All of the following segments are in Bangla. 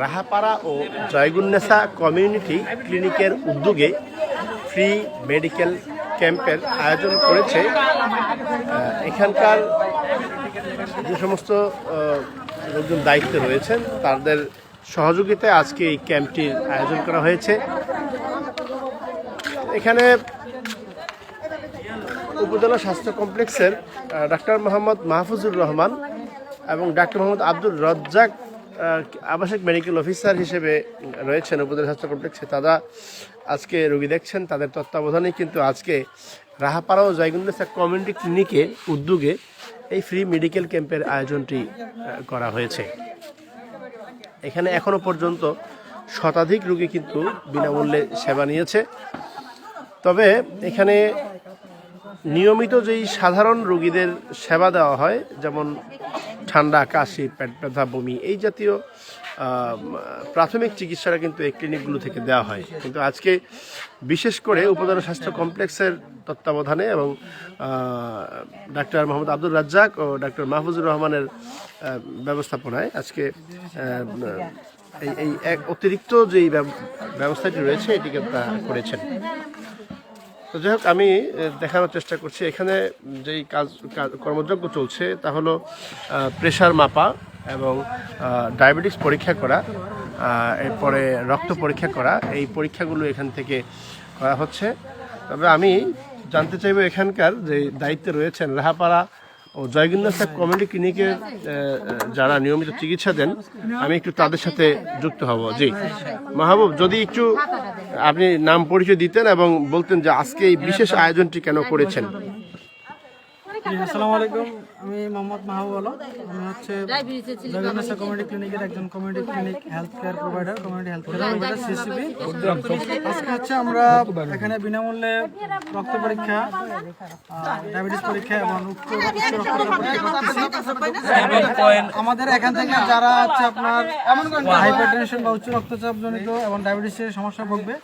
রাহাপাড়া ও জয়গুন্নেসা কমিউনিটি ক্লিনিকের উদ্যোগে ফ্রি মেডিকেল ক্যাম্পের আয়োজন করেছে এখানকার যে সমস্ত লোকজন দায়িত্বে রয়েছেন, তাদের সহযোগিতায় আজকে এই ক্যাম্পটির আয়োজন করা হয়েছে। এখানে উপজেলা স্বাস্থ্য কমপ্লেক্সের ডাক্তার মোহাম্মদ মাহফুজুর রহমান এবং ডাক্তার মোহাম্মদ আব্দুল রজ্জাক আবাসিক মেডিকেল অফিসার হিসেবে রয়েছেন উপজেলা স্বাস্থ্য কমপ্লেক্সে। তারা আজকে রোগী দেখছেন, তাদের তত্ত্বাবধানেই কিন্তু আজকে রাহাপাড়া ও জয়গুন্দেসা কমিউনিটি ক্লিনিকে উদ্যোগে এই ফ্রি মেডিকেল ক্যাম্পের আয়োজনটি করা হয়েছে। এখানে এখনও পর্যন্ত শতাধিক রোগী কিন্তু বিনামূল্যে সেবা নিয়েছে। তবে এখানে নিয়মিত যেই সাধারণ রোগীদের সেবা দেওয়া হয়, যেমন ঠান্ডা কাশি, পেট ব্যথা, বমি, এই জাতীয় প্রাথমিক চিকিৎসাটা কিন্তু এই ক্লিনিকগুলো থেকে দেওয়া হয়। কিন্তু আজকে বিশেষ করে উপজেলা স্বাস্থ্য কমপ্লেক্সের তত্ত্বাবধানে এবং ডাক্তার মোহাম্মদ আব্দুল রাজ্জাক ও ডাক্তার মাহফুজুর রহমানের ব্যবস্থাপনায় আজকে এই এই এক অতিরিক্ত যেই ব্যব- ব্যবস্থাটি রয়েছে, এটিকে করেছেন। তো যাই হোক, আমি দেখানোর চেষ্টা করছি। এখানে যেই কাজ কর্মযজ্ঞ চলছে, তা হলো প্রেশার মাপা এবং ডায়াবেটিস পরীক্ষা করা এরপরে রক্ত পরীক্ষা করা, এই পরীক্ষাগুলো এখান থেকে করা হচ্ছে। তবে আমি জানতে চাইব এখানকার যে দায়িত্বে রয়েছেন রাহাপাড়া ও জয়গুন্দাসা কমিউনিটি ক্লিনিকে যারা নিয়মিত চিকিৎসা দেন আমি একটু তাদের সাথে যুক্ত হব। জি। মাহবুব যদি একটু আপনি নাম পরিচয় দিতেন এবং বলতেন যে আজকে এই বিশেষ আয়োজনটি কেন করেছেন। আসসালামু আলাইকুম। আমি মোহাম্মদ মাহবুব আলম। আমি হচ্ছে জগন্নাথ কমিউনিটি ক্লিনিকের একজন community clinic health care provider community health care provider CCP আজকে হচ্ছে আমরা এখানে বিনামূল্যে রক্ত পরীক্ষা ডায়াবেটিস পরীক্ষা এবং। আমাদের এখান থেকে যারা হচ্ছে আপনার হাইপারটেনশন বা উচ্চ রক্তচাপ জনিত এবং ডায়াবেটিসের সমস্যা ভুগবে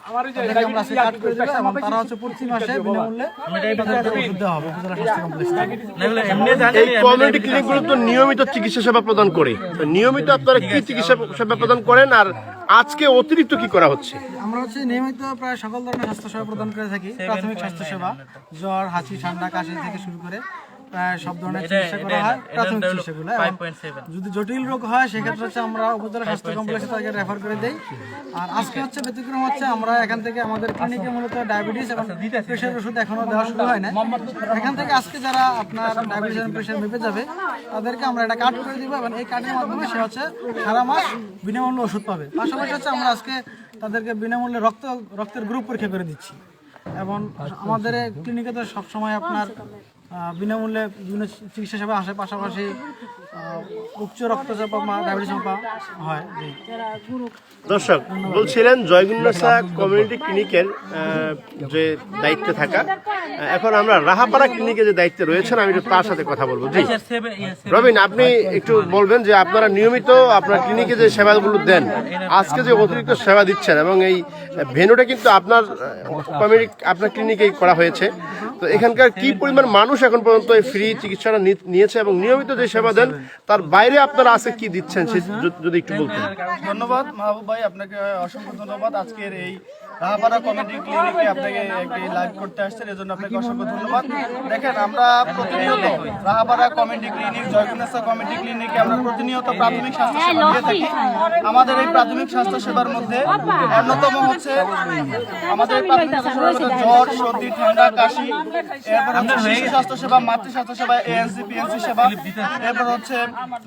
আমরা আজকে কাট করে দেবো এবং তারা হচ্ছে প্রতি মাসে বিনামূল্যে ওষুধ দেওয়া হবে। উপজেলা স্বাস্থ্য কমপ্লেক্স। থেকে এই কমিউনিটি ক্লিনিকগুলো তো নিয়মিত চিকিৎসা সেবা প্রদান করে। নিয়মিত আপনারা কি চিকিৎসা সেবা প্রদান করেন আর আজকে অতিরিক্ত কি করা হচ্ছে? আমরা হচ্ছে নিয়মিত প্রায় সকল ধরনের স্বাস্থ্য সেবা প্রদান করে থাকি প্রাথমিক স্বাস্থ্য সেবা জ্বর হাঁচি ঠান্ডা কাশি থেকে শুরু করে সব ধরনের চিকিৎসা করা হয় প্রাথমিক চিকিৎসাগুলো যদি জটিল রোগ হয় সেক্ষেত্রে হচ্ছে আমরা উপজেলা স্বাস্থ্য কমপ্লেক্সে তাকে রেফার করে দেই। আর আজকে হচ্ছে ব্যতিক্রম হচ্ছে আমরা এখান থেকে আমাদের ক্লিনিকে মূলত ডায়াবেটিস এবং প্রেশার ওষুধ এখনও দেওয়া শুরু হয় না এখান থেকে আজকে যারা আপনার ডায়াবেটিস এবং প্রেশার মেপে যাবে তাদেরকে আমরা এটা কাট করে দিব এবং এই কার্ডের মাধ্যমে সে হচ্ছে সারা মাস বিনামূল্যে ওষুধ পাবে। পাশাপাশি হচ্ছে আমরা আজকে তাদেরকে বিনামূল্যে রক্ত রক্তের গ্রুপ পরীক্ষা করে দিচ্ছি। এবং আমাদের ক্লিনিকে তো সবসময় আপনার বিনামূল্যে বিভিন্ন চিকিৎসা সেবা আসার পাশাপাশি উচ্চ রক্তচাপ বা ডায়াবেটিস হয় দর্শক বলছিলেন জয়গুন্নাসা কমিউনিটি ক্লিনিকের যে দায়িত্বে থাকা। এখন আমরা রাহাপাড়া ক্লিনিকে যে দায়িত্বে রয়েছেন আমি একটু তার সাথে কথা বলব। জি। রবিন আপনি একটু বলবেন যে আপনারা নিয়মিত আপনার ক্লিনিকে যে সেবাগুলো দেন আজকে যে অতিরিক্ত সেবা দিচ্ছেন এবং এই ভেনুটা কিন্তু আপনার কমিউনিটি আপনার ক্লিনিকেই করা হয়েছে। তো এখানকার কি পরিমাণ মানুষ এখন পর্যন্ত এই ফ্রি চিকিৎসাটা নি- নিয়েছে এবং নিয়মিত যে সেবা দেন তার বাইরে আপনারা আছে কি দিচ্ছেন যদি একটু বলতেন। ধন্যবাদ মাহবুব ভাই, আপনাকে অসংখ্য ধন্যবাদ। আজকের এই রাহাপাড়া কমিউনিটি ক্লিনিকে আপনাকে একটি লাইভ করতে আসছেন এজন্য আপনাকে অসংখ্য ধন্যবাদ। দেখেন আমরা প্রতিনিয়ত Rahapara community clinic Joygunesa community ক্লিনিকে আমরা প্রতিনিয়ত প্রাথমিক স্বাস্থ্য সেবা দিয়ে থাকি। আমাদের এই প্রাথমিক স্বাস্থ্য সেবার মধ্যে অন্যতম হচ্ছে আমাদের প্রাথমিক স্বাস্থ্য সেবার জ্বর সর্দি ঠান্ডা কাশি এরপর হচ্ছে শিশু স্বাস্থ্য সেবা মাতৃ স্বাস্থ্য সেবা এএনসি পিএনসি সেবা এরপর হচ্ছে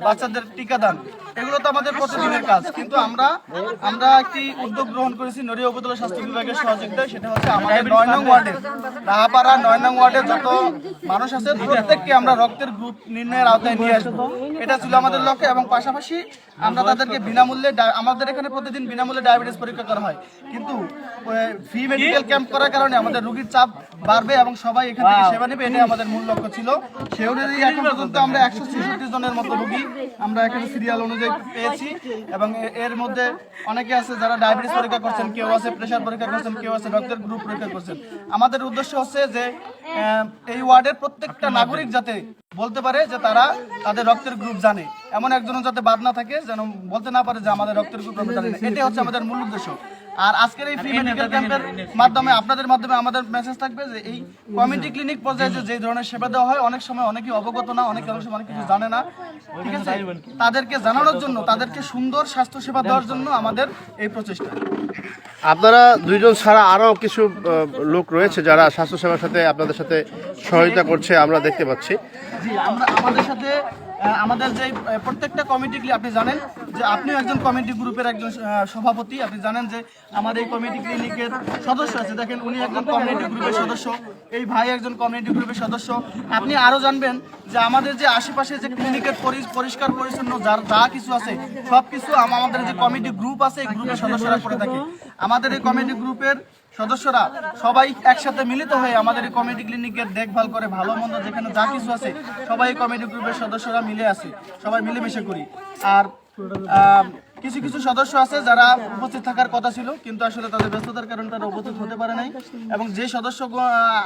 বাচ্চাদের টিকাদান। এগুলো তো আমাদের প্রতিদিনের কাজ কিন্তু আমরা আমরা একটি উদ্যোগ গ্রহণ করেছি নড়িয়া উপজেলা স্বাস্থ্য বিভাগের সহযোগিতায় সেটা হচ্ছে আমাদের নয় নং ওয়ার্ডের। রাহাপাড়া নয় নং ওয়ার্ডের যত মানুষ আছে প্রত্যেককে আমরা রক্তের গ্রুপ নির্ণয়ের আওতায় নিয়ে আসব। এটা ছিল আমাদের লক্ষ্য এবং পাশাপাশি আমরা তাদেরকে বিনামূল্যে আমাদের এখানে প্রতিদিন বিনামূল্যে ডায়াবেটিস পরীক্ষা করা হয়। কিন্তু ফ্রি মেডিকেল ক্যাম্প করার কারণে আমাদের রোগীর চাপ বাড়বে এবং সবাই এখান থেকে সেবা নেবে এটাই আমাদের মূল লক্ষ্য ছিল। সে অনুযায়ী এখন পর্যন্ত আমরা একশো ছেষট্টি জনের মতো রুগী আমরা এখানে সিরিয়াল অনুযায়ী পেয়েছি এবং এর মধ্যে অনেকে আছে যারা ডায়াবেটিস পরীক্ষা করছেন কেউ আছে প্রেশার পরীক্ষা করছেন কেউ আছে? রক্তের গ্রুপ পরীক্ষা করছেন আমাদের উদ্দেশ্য হচ্ছে যে আহ, এই ওয়ার্ডের প্রত্যেকটা নাগরিক যাতে বলতে পারে যে তারা তাদের রক্তের গ্রুপ জানে। এমন একজন যাতে বাদ না থাকে যেন বলতে না পারে যে আমাদের রক্তের গ্রুপ আমরা জানি না। এটাই হচ্ছে আমাদের মূল উদ্দেশ্য। আর আজকের এই ফ্রি মেডিকেল ক্যাম্পের মাধ্যমে আপনাদের মাধ্যমে আমাদের মেসেজ থাকবে যে এই কমিউনিটি ক্লিনিক পর্যায়ে যে ধরনের সেবা দেওয়া হয় অনেক সময় অনেকেই অবগত না অনেকে অনেক সময় অনেক কিছু জানে না। ঠিক আছে? তাদেরকে জানানোর জন্য তাদেরকে সুন্দর স্বাস্থ্য সেবা দেওয়ার জন্য আমাদের এই প্রচেষ্টা। আপনারা দুইজন ছাড়া আরও কিছু লোক রয়েছে যারা স্বাস্থ্যসেবার সাথে আপনাদের সাথে সহযোগিতা করছে আমরা দেখতে পাচ্ছি। জি আমরা আমাদের সাথে আমাদের যে প্রত্যেকটা কমিটি আপনি জানেন যে আপনিও একজন কমিটি গ্রুপের একজন সভাপতি। আপনি জানেন যে আমাদের এই কমিটি ক্লিনিকের সদস্য আছে। দেখেন, উনি একজন কমিউনিটি গ্রুপের সদস্য, এই ভাই একজন কমিউনিটি গ্রুপের সদস্য। আপনি আরও জানবেন যে আমাদের যে আশেপাশে যে ক্লিনিকের পরি- পরিষ্কার পরিচ্ছন্ন যার যা কিছু আছে সব কিছু আমাদের যে কমিটি গ্রুপ আছে, এই গ্রুপের সদস্যরা করে থাকে। আমাদের এই কমিটি গ্রুপের সদস্যরা সবাই একসাথে মিলিত হয়ে আমাদের এই কমেডি ক্লিনিকের দেখভাল করে, ভালো মন্দ যেখানে যা কিছু আছে, সবাই কমেডি গ্রুপের সদস্যরা মিলে আছে, সবাই মিলেমিশে করি। আর কিছু কিছু সদস্য আছে যারা উপস্থিত থাকার কথা ছিল কিন্তু আসলে তাদের ব্যস্ততার কারণে তারা উপস্থিত হতে পারে নাই। এবং যে সদস্য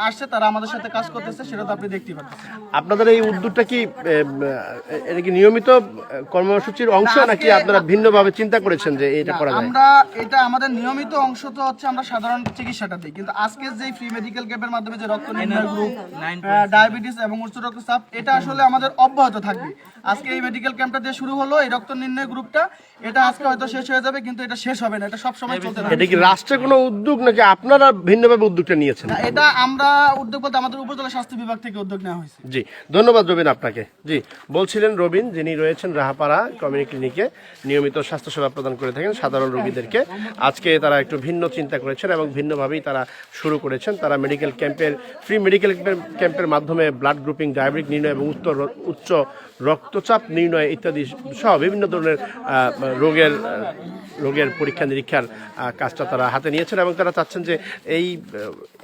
আসছে তারা আমাদের সাথে কাজ করতেছে সেটা তো আপনি দেখতেই পাচ্ছেন আপনাদের এই উদ্যোগটা কি এটা কি নিয়মিত কর্মসূচির অংশ নাকি আপনারা ভিন্নভাবে চিন্তা করেছেন যে এটা করা যায়? আমরা এটা আমাদের নিয়মিত অংশ তো হচ্ছে আমরা সাধারণ চিকিৎসাটা দিই কিন্তু আজকে যে ফ্রি মেডিকেল ক্যাম্পের মাধ্যমে যে রক্ত নির্ণয় গ্রুপ ডায়াবেটিস এবং উচ্চ রক্তচাপ এটা আসলে আমাদের অব্যাহত থাকবে। আজকে এই মেডিকেল ক্যাম্পটা দিয়ে শুরু হলো এই রক্ত নির্ণয় গ্রুপটা এটা আজকে হয়তো শেষ হয়ে যাবে কিন্তু এটা শেষ হবে না এটা সব সময় চলতে থাকবে। এটা কি রাষ্ট্রের কোনো উদ্যোগ নাকি আপনারা ভিন্নভাবে উদ্যোগটা নিয়েছেন? না, এটা আমরা উদ্যোগ বলতে আমাদের উপজেলা স্বাস্থ্য বিভাগ থেকে উদ্যোগ নেওয়া হয়েছে। জি ধন্যবাদ রবিন আপনাকে। জি বলছিলেন রবিন যিনি রয়েছেন রাহাপাড়া কমিউনিটি ক্লিনিকে নিয়মিত স্বাস্থ্যসেবা প্রদান করে থাকেন সাধারণ রোগীদেরকে। আজকে তারা একটু ভিন্ন চিন্তা করেছেন এবং ভিন্নভাবেই তারা শুরু করেছেন। তারা মেডিকেল ক্যাম্পের ফ্রি মেডিকেল ক্যাম্পের মাধ্যমে ব্লাড গ্রুপিং ডায়াবেটিক নির্ণয় এবং উচ্চ উচ্চ রক্তচাপ নির্ণয় ইত্যাদি সহ বিভিন্ন ধরনের আহ, রোগের রোগের পরীক্ষা নিরীক্ষার কাজটা তারা হাতে নিয়েছেন এবং তারা চাচ্ছেন যে এই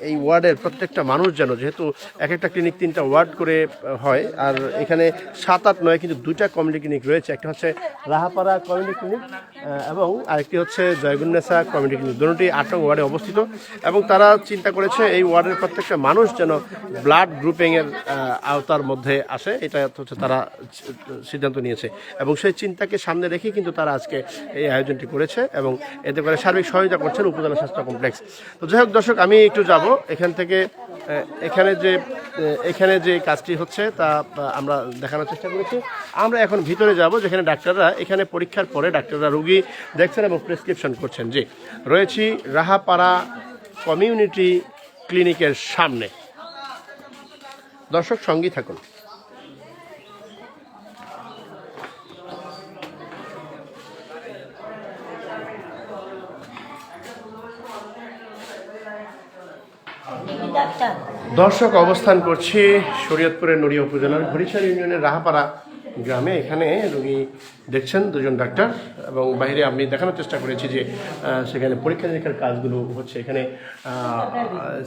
এই ওয়ার্ডের প্রত্যেকটা মানুষ যেন যেহেতু এক একটা ক্লিনিক তিনটা ওয়ার্ড করে হয়, আর এখানে সাত আট নয় কিন্তু দুইটা কমিউনিটি ক্লিনিক রয়েছে। একটা হচ্ছে রাহাপাড়া কমিউনিটি ক্লিনিক এবং আরেকটি হচ্ছে জয়গুন্নেসা কমিউনিটি ক্লিনিক। দুটি আট নং ওয়ার্ডে অবস্থিত এবং তারা চিন্তা করেছে এই ওয়ার্ডের প্রত্যেকটা মানুষ যেন ব্লাড গ্রুপিংয়ের আওতার মধ্যে আসে। এটা হচ্ছে তারা সিদ্ধান্ত নিয়েছে এবং সেই চিন্তাকে সামনে রেখে কিন্তু তারা আজকে এই আয়োজনটি করেছে এবং এতে করে সার্বিক সহায়তা করছেন উপজেলা স্বাস্থ্য কমপ্লেক্স। তো যাই হোক দর্শক, আমি একটু যাব। এখান থেকে এখানে যে এখানে যে কাজটি হচ্ছে তা আমরা দেখানোর চেষ্টা করেছি। আমরা এখন ভিতরে যাব, যেখানে ডাক্তাররা, এখানে পরীক্ষার পরে ডাক্তাররা রুগী দেখছেন এবং প্রেসক্রিপশন করছেন জি রয়েছি রাহাপাড়া কমিউনিটি ক্লিনিকের সামনে। দর্শক সঙ্গী থাকুন। দর্শক অবস্থান করছে শরীয়তপুরের নড়িয়া উপজেলার হরিশাল ইউনিয়নের রাহাপাড়া গ্রামে। এখানে রোগী দেখছেন দুজন ডাক্তার এবং বাইরে আমি দেখানোর চেষ্টা করেছি যে সেখানে পরীক্ষা নিরীক্ষার কাজগুলো হচ্ছে। এখানে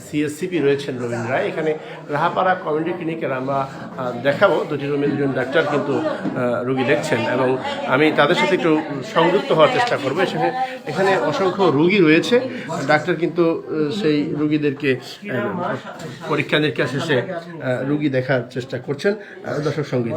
সিএসসিপি রয়েছেন রবীন্দ্র রায়। এখানে রাহাপাড়া কমিউনিটি ক্লিনিকের আমরা দেখাবো দুটি রুমে দুজন ডাক্তার কিন্তু রুগী দেখছেন এবং আমি তাদের সাথে একটু সংযুক্ত হওয়ার চেষ্টা করব। সেখানে এখানে অসংখ্য রুগী রয়েছে। ডাক্তার কিন্তু সেই রুগীদেরকে পরীক্ষা নিরীক্ষা শেষে রুগী দেখার চেষ্টা করছেন। দর্শক সংগীত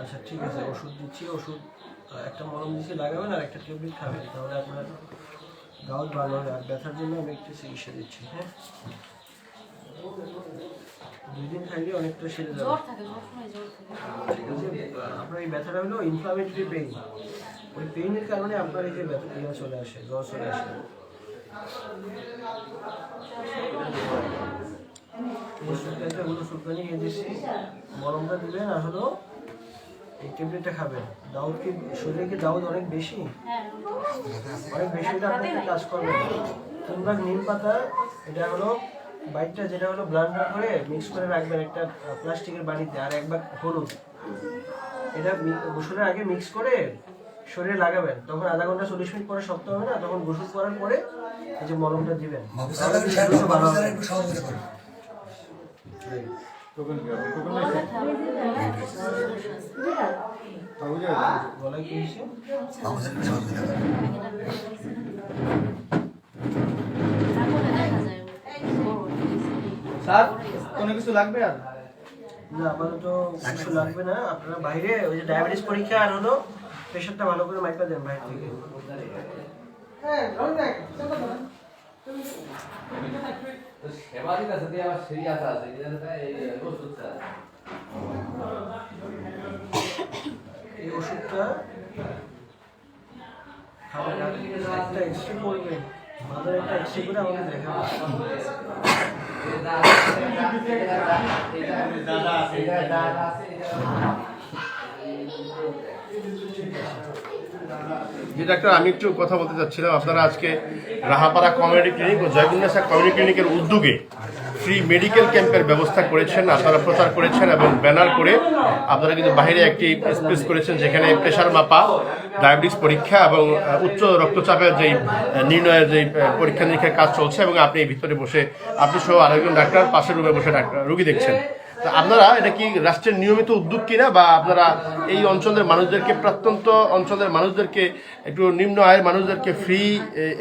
আচ্ছা ঠিক আছে, ওষুধ দিচ্ছি, ওষুধ একটা মলম দিচ্ছি লাগাবেন আর একটা ট্যাবলেট খাবেন, তাহলে আপনার গাউট ভালো হবে, আর ব্যথার জন্য আমি একটু চিকিৎসা দিচ্ছি হ্যাঁ? দুই দিন খাইলে অনেকটা সেরে যাবে। জ্বর থাকে সময় জ্বর থাকে। আপনার এই ব্যথাটা হলো ইনফ্লামেটরি পেইন ওই পেইনের কারণে আপনার এই যে ব্যথা ইয়ে চলে আসে জ্বর চলে আসে। সুলকানিটা হলো সুলকানি খেয়ে দিচ্ছি মলমটা দিবেন আর হলো এই ট্যাবলেটটা খাবেন। দাউদ কি শরীরে কি দাউদ অনেক বেশি? হ্যাঁ অনেক বেশি। হলে আপনি কাজ করবেন তিন ভাগ নিম পাতা এটা হলো বাইকটা যেটা হলো ব্লান্ডার করে মিক্স করে রাখবেন একটা প্লাস্টিকের বাড়িতে আর একবার হলুদ। এটা গোসলের আগে মিক্স করে শরীরে লাগাবেন। তখন আধা ঘণ্টা চল্লিশ মিনিট পরে শক্ত হবে না তখন গোসল করার পরে এই যে মলমটা দিবেন। গলায় কি হয়েছে? তারপরে দেখা যায় বড় স্যার কোনো কিছু লাগবে আর? না আপাতত কিছু লাগবে না। আপনারা বাইরে ওই যে ডায়াবেটিস পরীক্ষা আর হলো প্রেশারটা ভালো করে মাইপা দেন বাইরে থেকে। সেবারই কাছে দিয়ে আবার সিরিয়াস আছে এই ওষুধটা খাবার একটা এক্সট্রা করবে একটা এক্সট্রা করে যে ডাক্তার, আমি একটু কথা বলতে চাচ্ছিলাম। আপনারা আজকে রাহাপাড়া কমিউনিটি ক্লিনিক ও জয়গুন্দাসা কমিউনিটি ক্লিনিকের উদ্যোগে ফ্রি মেডিকেল ক্যাম্পের ব্যবস্থা করেছেন আপনারা প্রচার করেছেন এবং ব্যানার করে আপনারা কিন্তু বাইরে একটি স্পেস করেছেন যেখানে প্রেশার মাপা, ডায়াবেটিস পরীক্ষা এবং উচ্চ রক্তচাপের যেই নির্ণয়ের যেই পরীক্ষা নিরীক্ষার কাজ চলছে এবং আপনি এই ভিতরে বসে, আপনি সহ আরেকজন ডাক্তার পাশের রুমে বসে ডাক্তার, রুগী দেখছেন। আপনারা এটা কি রাষ্ট্রের নিয়মিত উদ্যোগ কিনা বা আপনারা এই অঞ্চলের মানুষদেরকে প্রত্যন্ত অঞ্চলের মানুষদেরকে একটু নিম্ন আয়ের মানুষদেরকে ফ্রি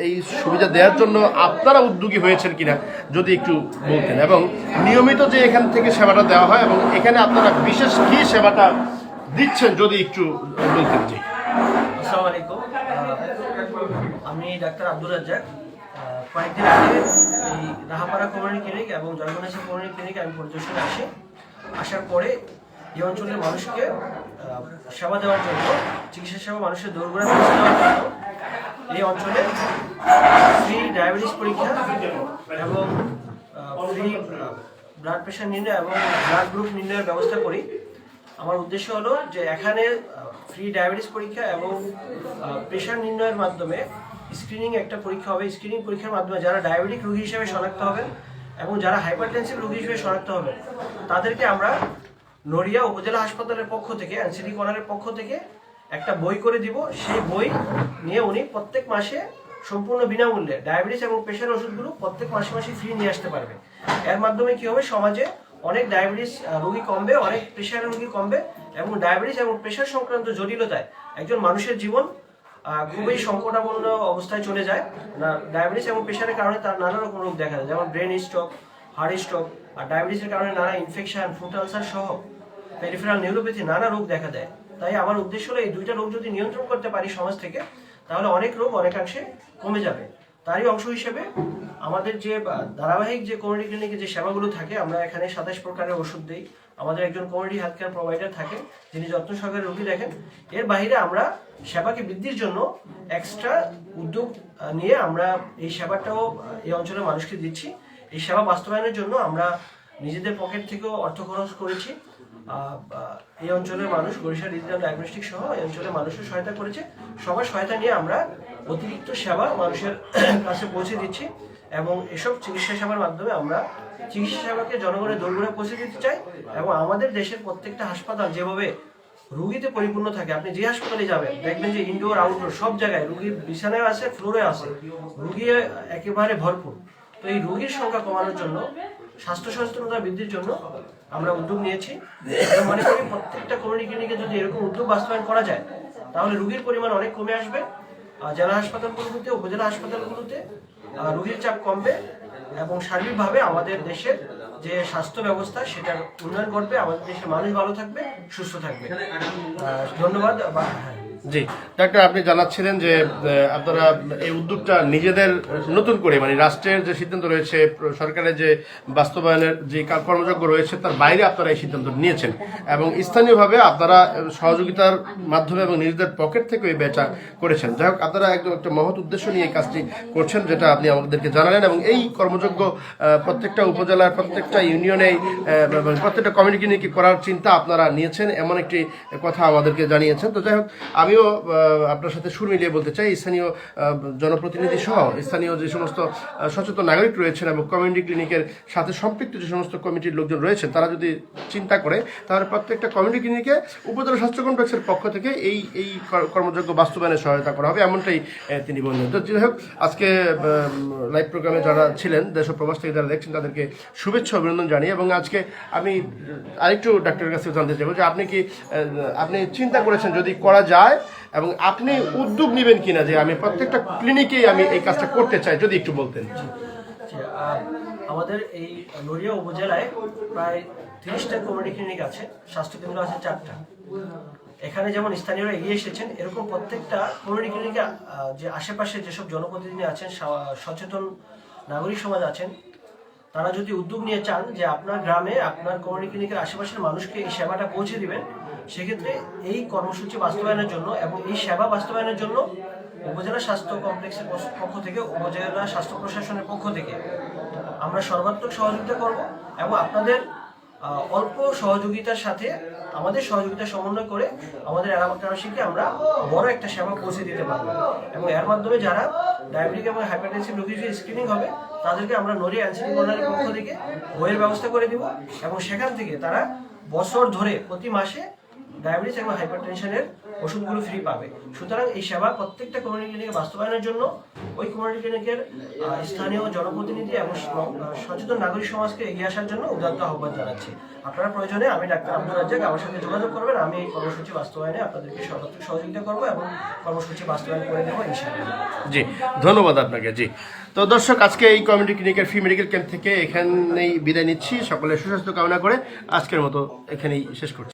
এই সুবিধা দেওয়ার জন্য আপনারা উদ্যোগী হয়েছেন কিনা যদি একটু বলতেন? এবং নিয়মিত যে এখান থেকে সেবাটা দেওয়া হয় এবং এখানে আপনারা বিশেষ কি সেবাটা দিচ্ছেন যদি একটু বলতেন? জি। আসসালামু আলাইকুম। আহ, আমি ডাক্তার আব্দুর রাজ্জাক। কয়েকদিন আগে এই রাহাপাড়া কমিউনিটি ক্লিনিক এবং জয়গণেশা কমিউনিটি ক্লিনিক আমি পরিদর্শনে আসি। আসার পরে এই অঞ্চলের মানুষকে সেবা দেওয়ার জন্য, চিকিৎসা সেবা মানুষের দৌড়গোড়া পৌঁছে দেওয়ার জন্য এই অঞ্চলে ফ্রি ডায়াবেটিস পরীক্ষা এবং ফ্রি ব্লাড প্রেশার নির্ণয় এবং ব্লাড গ্রুপ নির্ণয়ের ব্যবস্থা করি। আমার উদ্দেশ্য হলো যে এখানে ফ্রি ডায়াবেটিস পরীক্ষা এবং প্রেশার নির্ণয়ের মাধ্যমে স্ক্রিনিং একটা পরীক্ষা হবে। স্ক্রিনিং পরীক্ষার মাধ্যমে যারা ডায়াবেটিক রোগী হিসেবে শনাক্ত হবেন এবং যারা হাইপারটেনসিভ রোগী হিসেবে শনাক্ত হবেন তাদেরকে আমরা নড়িয়া উপজেলা হাসপাতালের পক্ষ থেকে, এনসিডি কর্নারের পক্ষ থেকে একটা বই করে দিব। সেই বই নিয়ে উনি প্রত্যেক মাসে সম্পূর্ণ বিনামূল্যে ডায়াবেটিস এবং প্রেশার ওষুধগুলো প্রত্যেক মাসে মাসে ফ্রি নিয়ে আসতে পারবে। এর মাধ্যমে কি হবে? সমাজে অনেক ডায়াবেটিস রোগী কমবে, অনেক প্রেশার রোগী কমবে এবং ডায়াবেটিস এবং প্রেশার সংক্রান্ত জটিলতায় একজন মানুষের জীবন খুবই সংকটাপন্ন অবস্থায় চলে যায়। না ডায়াবেটিস এবং প্রেশারের কারণে তার নানা রকম রোগ দেখা যায়, যেমন ব্রেন স্ট্রোক হার্ট স্ট্রোক আর ডায়াবেটিসের কারণে নানা ইনফেকশন ফুড আলসার সহ পেরিফেরাল নিউরোপ্যাথি নানা রোগ দেখা দেয়। তাই আমার উদ্দেশ্য হলো, এই দুইটা রোগ যদি নিয়ন্ত্রণ করতে পারি সমাজ থেকে, তাহলে অনেক রোগ অনেকাংশে কমে যাবে। তারই অংশ হিসেবে আমাদের যে ধারাবাহিক যে কমিউনিটি ক্লিনিকে যে সেবাগুলো থাকে, আমরা এখানে সাতাশ প্রকারের ওষুধ দিই। আমাদের একজন কমিউনিটি হেলথ কেয়ার প্রোভাইডার থাকে, যিনি যত্ন সহকারে রোগী দেখেন, এর বাইরে আমরা সেবাকে বৃদ্ধির জন্য এক্সট্রা উদ্যোগ নিয়ে আমরা এই সেবাটাও এই অঞ্চলের মানুষকে দিচ্ছি। এই সেবা বাস্তবায়নের জন্য আমরা নিজেদের পকেট থেকেও অর্থ খরচ করেছি। এই অঞ্চলের মানুষ বরিশাল ডিজিটাল ডায়াগনস্টিক সহ এই অঞ্চলের মানুষের সহায়তা করেছে। সবার সহায়তা নিয়ে আমরা অতিরিক্ত সেবা মানুষের কাছে পৌঁছে দিচ্ছি। এবং এসব চিকিৎসা সেবার মাধ্যমে আমরা চিকিৎসা সেবাকে জনগণের দৌড়ে পৌঁছে দিতে চাই এবং আমাদের দেশের প্রত্যেকটা হাসপাতাল যেভাবে রুগীতে পরিপূর্ণ থাকে, আপনি যে হাসপাতালে যাবেন, দেখবেন যে ইনডোর আউটডোর সব জায়গায় রুগীর বিছানায় আছে ফ্লোরে আছে, রুগী একেবারে ভরপুর। তো এই রোগীর সংখ্যা কমানোর জন্য, স্বাস্থ্য সচেতনতা বৃদ্ধির জন্য আমরা উদ্যোগ নিয়েছি। মনে করি প্রত্যেকটা কমিউনিটি ক্লিনিকে যদি এরকম উদ্যোগ বাস্তবায়ন করা যায়, তাহলে রোগীর পরিমাণ অনেক কমে আসবে। জেলা হাসপাতালগুলোতে, উপজেলা হাসপাতালগুলোতে রোগীর চাপ কমবে এবং সার্বিকভাবে আমাদের দেশের যে স্বাস্থ্য ব্যবস্থা, সেটার উন্নয়ন করবে আমাদের দেশের মানুষ ভালো থাকবে, সুস্থ থাকবে। ধন্যবাদ হ্যাঁ। জি। ডাক্তার, আপনি জানাচ্ছিলেন যে আপনারা এই উদ্যোগটা নিজেদের নতুন করে মানে রাষ্ট্রের যে সিদ্ধান্ত রয়েছে, সরকারের যে বাস্তবায়নের যে কর্মযজ্ঞ রয়েছে, তার বাইরে আপনারা এই সিদ্ধান্ত নিয়েছেন। এবং স্থানীয়ভাবে আপনারা সহযোগিতার মাধ্যমে এবং নিজেদের পকেট থেকে এই বেচা করেছেন। যাই হোক, আপনারা একদম একটা মহৎ উদ্দেশ্য নিয়ে এই কাজটি করছেন, যেটা আপনি আমাদেরকে জানালেন এবং এই কর্মযজ্ঞ প্রত্যেকটা উপজেলার প্রত্যেকটা ইউনিয়নে প্রত্যেকটা কমিউনিটি নিয়ে কি করার চিন্তা আপনারা নিয়েছেন, এমন একটি কথা আমাদেরকে জানিয়েছেন। তো যাই হোক আমিও আপনার সাথে সুর মিলিয়ে বলতে চাই, স্থানীয় জনপ্রতিনিধি সহ স্থানীয় যে সমস্ত সচেতন নাগরিক রয়েছেন এবং কমিউনিটি ক্লিনিকের সাথে সম্পৃক্ত যে সমস্ত কমিটির লোকজন রয়েছেন, তারা যদি চিন্তা করে, তাহলে প্রত্যেকটা কমিউনিটি ক্লিনিকে উপজেলা স্বাস্থ্য কমপ্লেক্সের পক্ষ থেকে এই এই কর- কর্মযজ্ঞ বাস্তবায়নে সহায়তা করা হবে, এমনটাই তিনি বললেন। তো যাই হোক, আজকে লাইভ প্রোগ্রামে যারা ছিলেন, দেশ প্রবাস থেকে যারা দেখছেন, তাদেরকে শুভেচ্ছা, অভিনন্দন জানিয়ে এবং আজকে আমি আরেকটু ডাক্তারের কাছে জানতে চাইব যে আপনি কি আপনি চিন্তা করেছেন যদি করা যায় এবং আপনি উদ্যোগ নেবেন কিনা যে আমি প্রত্যেকটা ক্লিনিকেই আমি এই কাজটা করতে চাই, যদি একটু বলতেন। আমাদের এই নড়িয়া উপজেলায় প্রায় তিরিশটা কমিউনিটি ক্লিনিক আছে, স্বাস্থ্যকেন্দ্র আছে চারটা। এখানে যেমন স্থানীয়রা এগিয়ে এসেছেন, এরকম প্রত্যেকটা কমিউনিটি ক্লিনিকে যে আশেপাশে যেসব জনপ্রতিনিধি আছেন সচেতন নাগরিক সমাজ আছেন, তারা যদি উদ্যোগ নিয়ে চান যে আপনার গ্রামে আপনার কমিউনিটি ক্লিনিকের আশেপাশের মানুষকে এই সেবাটা পৌঁছে দিবেন সেক্ষেত্রে এই কর্মসূচি বাস্তবায়নের জন্য এবং এই সেবা বাস্তবায়নের জন্য উপজেলা স্বাস্থ্য কমপ্লেক্সের পক্ষ- থেকে, উপজেলা স্বাস্থ্য প্রশাসনের পক্ষ থেকে আমরা সর্বাত্মক সহযোগিতা করব এবং আপনাদের অল্প সহযোগিতার সাথে আমাদের সহযোগিতা সমন্বয় করে আমাদের এলাকাবাসীকে আমরা বড় একটা সেবা পৌঁছে দিতে পারব। এবং এর মাধ্যমে যারা ডায়াবেটিক এবং হাইপারটেনসিভ রোগীর যে স্ক্রিনিং হবে, তাদেরকে আমরা নড়ি অ্যান্সিডি কর্নারের পক্ষ থেকে বইয়ের ব্যবস্থা করে দিব এবং সেখান থেকে তারা বছর ধরে প্রতি মাসে ডায়াবেটিস এবং হাইপারটেনশনের ওষুধগুলো ফ্রি পাবে। সুতরাং এই সেবা প্রত্যেকটা কমিউনিটি ক্লিনিকে বাস্তবায়নের জন্য ওই কমিউনিটি ক্লিনিকের স্থানীয় জনপ্রতিনিধি এবং সচেতন নাগরিক সমাজকে এগিয়ে আসার জন্য উদাত্ত আহ্বান জানাচ্ছি। আপনারা প্রয়োজনে আমি ডাক্তার আব্দুল রাজ্জাক আমার সাথে যোগাযোগ করবেন। আমি এই কর্মসূচি বাস্তবায়নে আপনাদেরকে সর্বাত্মক সহযোগিতা করব এবং কর্মসূচি বাস্তবায়ন করে দেবো ইনশাআল্লাহ। জি, ধন্যবাদ আপনাকে, জি। তো দর্শক, আজকে এই কমিউনিটি ক্লিনিকের ফ্রি মেডিকেল ক্যাম্প থেকে এখানেই বিদায় নিচ্ছি। সকলের সুস্বাস্থ্য কামনা করে আজকের মতো এখানেই শেষ করছি।